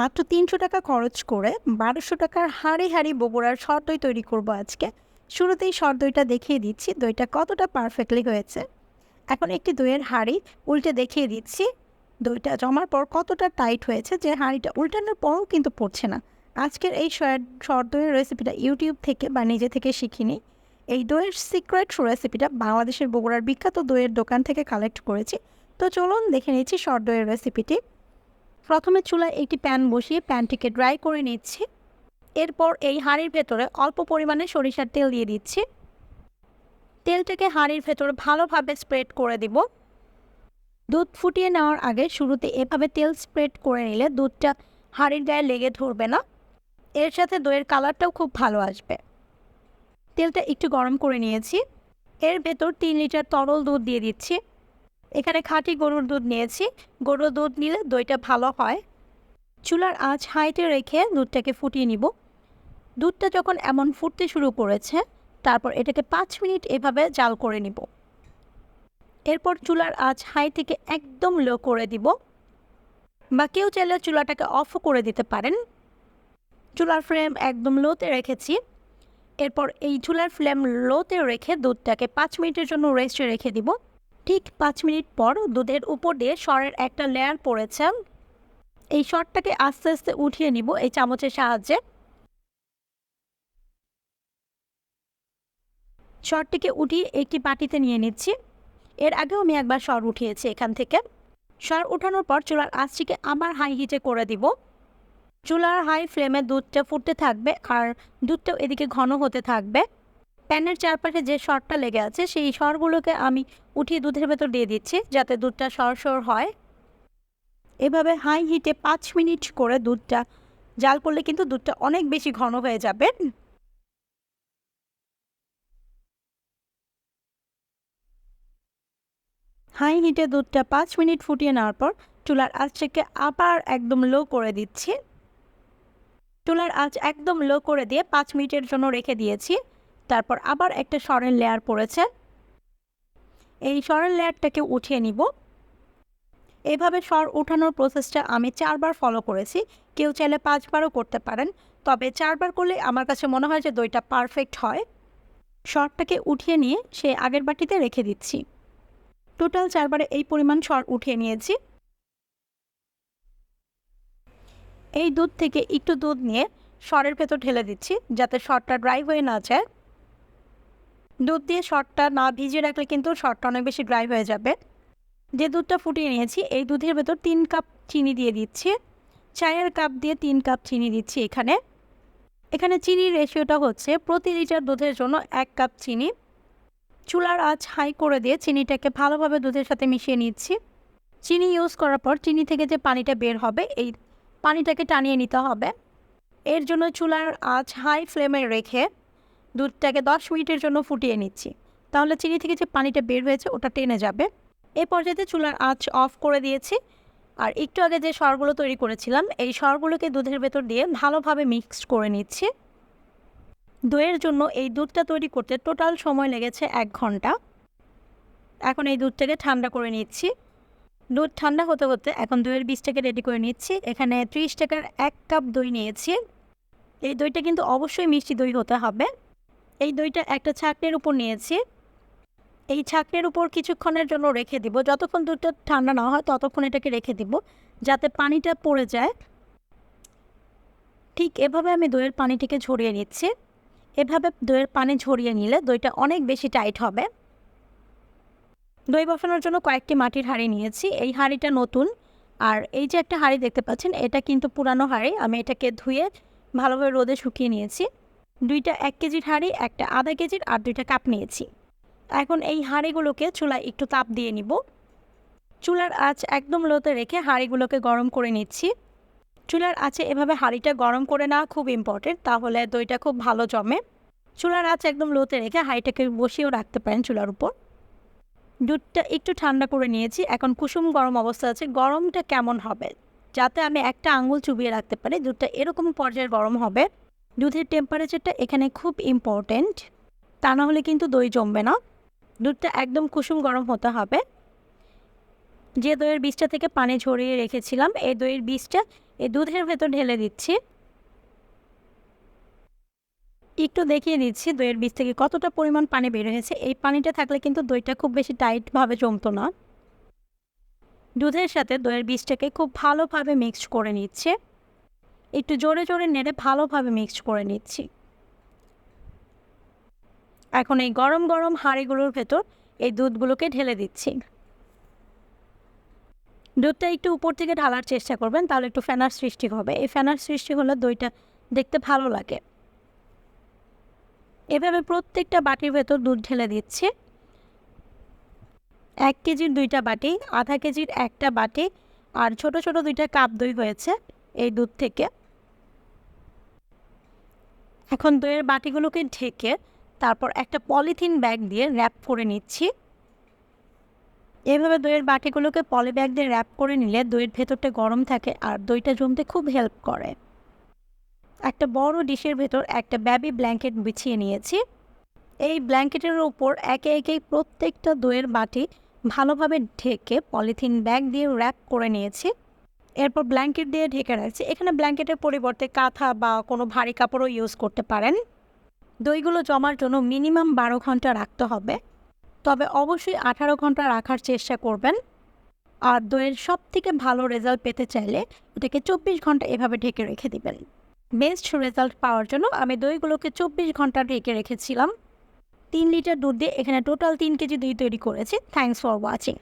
মাত্র তিনশো টাকা খরচ করে বারোশো টাকার হাঁড়ি হাঁড়ি বগুড়ার সর দই তৈরি করব আজকে। শুরুতেই সর দইটা দেখিয়ে দিচ্ছি, দইটা কতটা পারফেক্টলি হয়েছে। এখন একটি দইয়ের হাঁড়ি উল্টে দেখিয়ে দিচ্ছি। দইটা জমার পর কতটা টাইট হয়েছে যে হাঁড়িটা উল্টানোর পরও কিন্তু পড়ছে না। আজকের এই সর দইয়ের রেসিপিটা ইউটিউব থেকে বা নিজে থেকে শিখিনি। এই দইয়ের সিক্রেট রেসিপিটা বাংলাদেশের বগুড়ার বিখ্যাত দইয়ের দোকান থেকে কালেক্ট করেছি। তো চলুন দেখে নিচ্ছি সর দইয়ের রেসিপিটি প্রথমে চুলায় একটি প্যান বসিয়ে প্যানটিকে ড্রাই করে নিচ্ছি। এরপর এই হাঁড়ির ভেতরে অল্প পরিমাণে সরিষার তেল দিয়ে দিচ্ছি। তেলটাকে হাঁড়ির ভেতরে ভালোভাবে স্প্রেড করে দিব। দুধ ফুটিয়ে নেওয়ার আগে শুরুতে এভাবে তেল স্প্রেড করে নিলে দুধটা হাঁড়ির গায়ে লেগে ধরবে না। এর সাথে দইয়ের কালারটাও খুব ভালো আসবে। তেলটা একটু গরম করে নিয়েছি। এর ভেতর তিন লিটার তরল দুধ দিয়ে দিচ্ছি। এখানে খাঁটি গরুর দুধ নিয়েছি। গরুর দুধ নিলে দইটা ভালো হয়। চুলার আঁচ হাইটে রেখে দুধটাকে ফুটিয়ে নিব। দুধটা যখন এমন ফুটতে শুরু করেছে, তারপর এটাকে পাঁচ মিনিট এভাবে জাল করে নিব। এরপর চুলার আঁচ হাই থেকে একদম লো করে দিব। বা কেউ চাইলে চুলাটাকে অফও করে দিতে পারেন। চুলার ফ্লেম একদম লোতে রেখেছি। এরপর এই চুলার ফ্লেম লোতে রেখে দুধটাকে পাঁচ মিনিটের জন্য রেস্টে রেখে দিব। ঠিক পাঁচ মিনিট পর দুধের উপর দিয়ে সরের একটা লেয়ার পড়েছে। এই সরটাকে আস্তে আস্তে উঠিয়ে নিব এই চামচের সাহায্যে। সরটিকে উঠিয়ে একটি বাটিতে নিয়ে নিচ্ছি। এর আগেও আমি একবার সর উঠিয়েছি এখান থেকে। সর উঠানোর পর চুলার আঁচটিকে আবার হাই হিটে করে দিব। চুলার হাই ফ্লেমে দুধটা ফুটতে থাকবে আর দুধটাও এদিকে ঘন হতে থাকবে। প্যানের চারপাশে যে সরটা লেগে আছে, সেই সরগুলোকে আমি উঠিয়ে দুধের ভেতর দিয়ে দিচ্ছি, যাতে দুধটা সর সর হয়। এভাবে হাই হিটে পাঁচ মিনিট করে দুধটা জাল করলে কিন্তু দুধটা অনেক বেশি ঘন হয়ে যাবে। হাই হিটে দুধটা পাঁচ মিনিট ফুটিয়ে নেওয়ার পর চুলার আঁচটাকে আবার একদম লো করে দিচ্ছি। চুলার আঁচ একদম লো করে দিয়ে পাঁচ মিনিটের জন্য রেখে দিয়েছি। তারপর আবার একটা সরের লেয়ার পড়েছে। এই সরের লেয়ারটাকে উঠিয়ে নিব। এভাবে সর উঠানোর প্রসেসটা আমি চারবার ফলো করেছি। কেউ চাইলে পাঁচবারও করতে পারেন। তবে চারবার করলে আমার কাছে মনে হয় যে দইটা পারফেক্ট হয়। সরটাকে উঠিয়ে নিয়ে সে আগের বাটিতে রেখে দিচ্ছি। টোটাল চারবারে এই পরিমাণ সর উঠিয়ে নিয়েছি। এই দুধ থেকে একটু দুধ নিয়ে সরের ভেতর ঢেলে দিচ্ছি, যাতে সরটা ড্রাই হয়ে না যায়। দুধ দিয়ে সরটা না ভিজিয়ে রাখলে কিন্তু সরটা অনেক বেশি ড্রাই হয়ে যাবে। যে দুধটা ফুটিয়ে নিয়েছি, এই দুধের ভেতর তিন কাপ চিনি দিয়ে দিচ্ছি। চায়ের কাপ দিয়ে তিন কাপ চিনি দিচ্ছি এখানে। এখানে চিনির রেশিওটা হচ্ছে প্রতি লিটার দুধের জন্য এক কাপ চিনি। চুলার আঁচ হাই করে দিয়ে চিনিটাকে ভালোভাবে দুধের সাথে মিশিয়ে নিচ্ছি। চিনি ইউজ করার পর চিনি থেকে যে পানিটা বের হবে, এই পানিটাকে টানিয়ে নিতে হবে। এর জন্য চুলার আঁচ হাই ফ্লেমে রেখে দুধটাকে দশ মিনিটের জন্য ফুটিয়ে নিচ্ছি। তাহলে চিনি থেকে যে পানিটা বের হয়েছে, ওটা টেনে যাবে। এই পর্যায়ে চুলার আঁচ অফ করে দিয়েছি, আর একটু আগে যে সরগুলো তৈরি করেছিলাম, এই সরগুলোকে দুধের ভেতর দিয়ে ভালোভাবে মিক্সড করে নিচ্ছি। দইয়ের জন্য এই দুধটা তৈরি করতে টোটাল সময় লেগেছে এক ঘণ্টা। এখন এই দুধটাকে ঠান্ডা করে নিচ্ছি। দুধ ঠান্ডা হতে হতে এখন দইয়ের বীজটাকে রেডি করে নিচ্ছি। এখানে ত্রিশ টাকার এক কাপ দই নিয়েছি। এই দইটা কিন্তু অবশ্যই মিষ্টি দই হতে হবে। এই দইটা একটা ছাকনির উপর নিয়েছি। এই ছাকনির উপর কিছুক্ষণের জন্য রেখে দিব। যতক্ষণ দুধটা ঠান্ডা না হয় ততক্ষণ এটাকে রেখে দিব, যাতে পানিটা পড়ে যায়। ঠিক এভাবে আমি দইয়ের পানিটিকে ঝরিয়ে নিচ্ছি। এভাবে দইয়ের পানি ঝরিয়ে নিলে দইটা অনেক বেশি টাইট হবে। দই বসানোর জন্য কয়েকটি মাটির হাঁড়ি নিয়েছি। এই হাঁড়িটা নতুন। আর এই যে একটা হাঁড়ি দেখতে পাচ্ছেন, এটা কিন্তু পুরানো হাঁড়ি। আমি এটাকে ধুয়ে ভালোভাবে রোদে শুকিয়ে নিয়েছি। দুইটা এক কেজির হাঁড়ি, একটা আধা কেজির আর দুইটা কাপ নিয়েছি। এখন এই হাঁড়িগুলোকে চুলায় একটু তাপ দিয়ে নিব। চুলার আঁচ একদম লোতে রেখে হাঁড়িগুলোকে গরম করে নিচ্ছি। চুলার আঁচে এভাবে হাঁড়িটা গরম করে নেওয়া খুব ইম্পর্টেন্ট তাহলে দইটা খুব ভালো জমে। চুলার আঁচ একদম লোতে রেখে হাঁড়িটাকে বসিয়েও রাখতে পারেন চুলার উপর। দুধটা একটু ঠান্ডা করে নিয়েছি, এখন কুসুম গরম অবস্থা আছে, গরমটা কেমন হবে? যাতে আমি একটা আঙুল চুবিয়ে রাখতে পারি, দুধটা এরকম পর্যায়ে গরম হবে। দুধের টেম্পারেচারটা এখানে খুব ইম্পর্টেন্ট তা না হলে কিন্তু দই জমবে না। দুধটা একদম কুসুম গরম হতে হবে। যে দইয়ের বীজটা থেকে পানি ঝরিয়ে রেখেছিলাম, এই দইয়ের বীজটা এই দুধের ভেতর ঢেলে দিচ্ছি। একটু দেখিয়ে দিচ্ছি দইয়ের বীজ থেকে কতটা পরিমাণ পানি বের হয়েছে। এই পানিটা থাকলে কিন্তু দইটা খুব বেশি টাইটভাবে জমতো না। দুধের সাথে দইয়ের বীজটাকে খুব ভালোভাবে মিক্সড করে নিচ্ছে। একটু জোরে জোরে নেড়ে ভালোভাবে মিক্স করে নিচ্ছি। এখন এই গরম গরম হাঁড়িগুলোর ভেতর এই দুধগুলোকে ঢেলে দিচ্ছি। দুধটা একটু উপর থেকে ঢালার চেষ্টা করবেন, তাহলে একটু ফেনার সৃষ্টি হবে। এই ফেনার সৃষ্টি হলে দইটা দেখতে ভালো লাগে। এভাবে প্রত্যেকটা বাটির ভেতর দুধ ঢেলে দিচ্ছি। এক কেজির দুইটা বাটি, আধা কেজির একটা বাটি আর ছোট ছোট দুইটা কাপ দই হয়েছে এই দুধ থেকে। এখন দইয়ের বাটিগুলোকে ঢেকে তারপর একটা পলিথিন ব্যাগ দিয়ে র্যাপ করে নিচ্ছি। এভাবে দইয়ের বাটিগুলোকে পলি ব্যাগ দিয়ে র্যাপ করে নিলে দইয়ের ভেতরটা গরম থাকে আর দইটা জমতে খুব হেল্প করে। একটা বড় ডিশের ভেতর একটা ব্যাবি ব্ল্যাঙ্কেট বিছিয়ে নিয়েছি। এই ব্ল্যাঙ্কেটের ওপর একে একে প্রত্যেকটা দইয়ের বাটি ভালোভাবে ঢেকে পলিথিন ব্যাগ দিয়ে র্যাপ করে নিয়েছি। এরপর ব্ল্যাঙ্কেট দিয়ে ঢেকে রাখছি। এখানে ব্ল্যাঙ্কেটের পরিবর্তে কাঁথা বা কোনো ভারী কাপড়ও ইউজ করতে পারেন। দইগুলো জমার জন্য মিনিমাম বারো ঘণ্টা রাখতে হবে। তবে অবশ্যই আঠারো ঘণ্টা রাখার চেষ্টা করবেন। আর দইয়ের সব থেকে ভালো রেজাল্ট পেতে চাইলে এটাকে চব্বিশ ঘণ্টা এভাবে ঢেকে রেখে দিবেন। বেস্ট রেজাল্ট পাওয়ার জন্য আমি দইগুলোকে চব্বিশ ঘণ্টা ঢেকে রেখেছিলাম। তিন লিটার দুধ দিয়ে এখানে টোটাল তিন কেজি দই তৈরি করেছি। Thanks for watching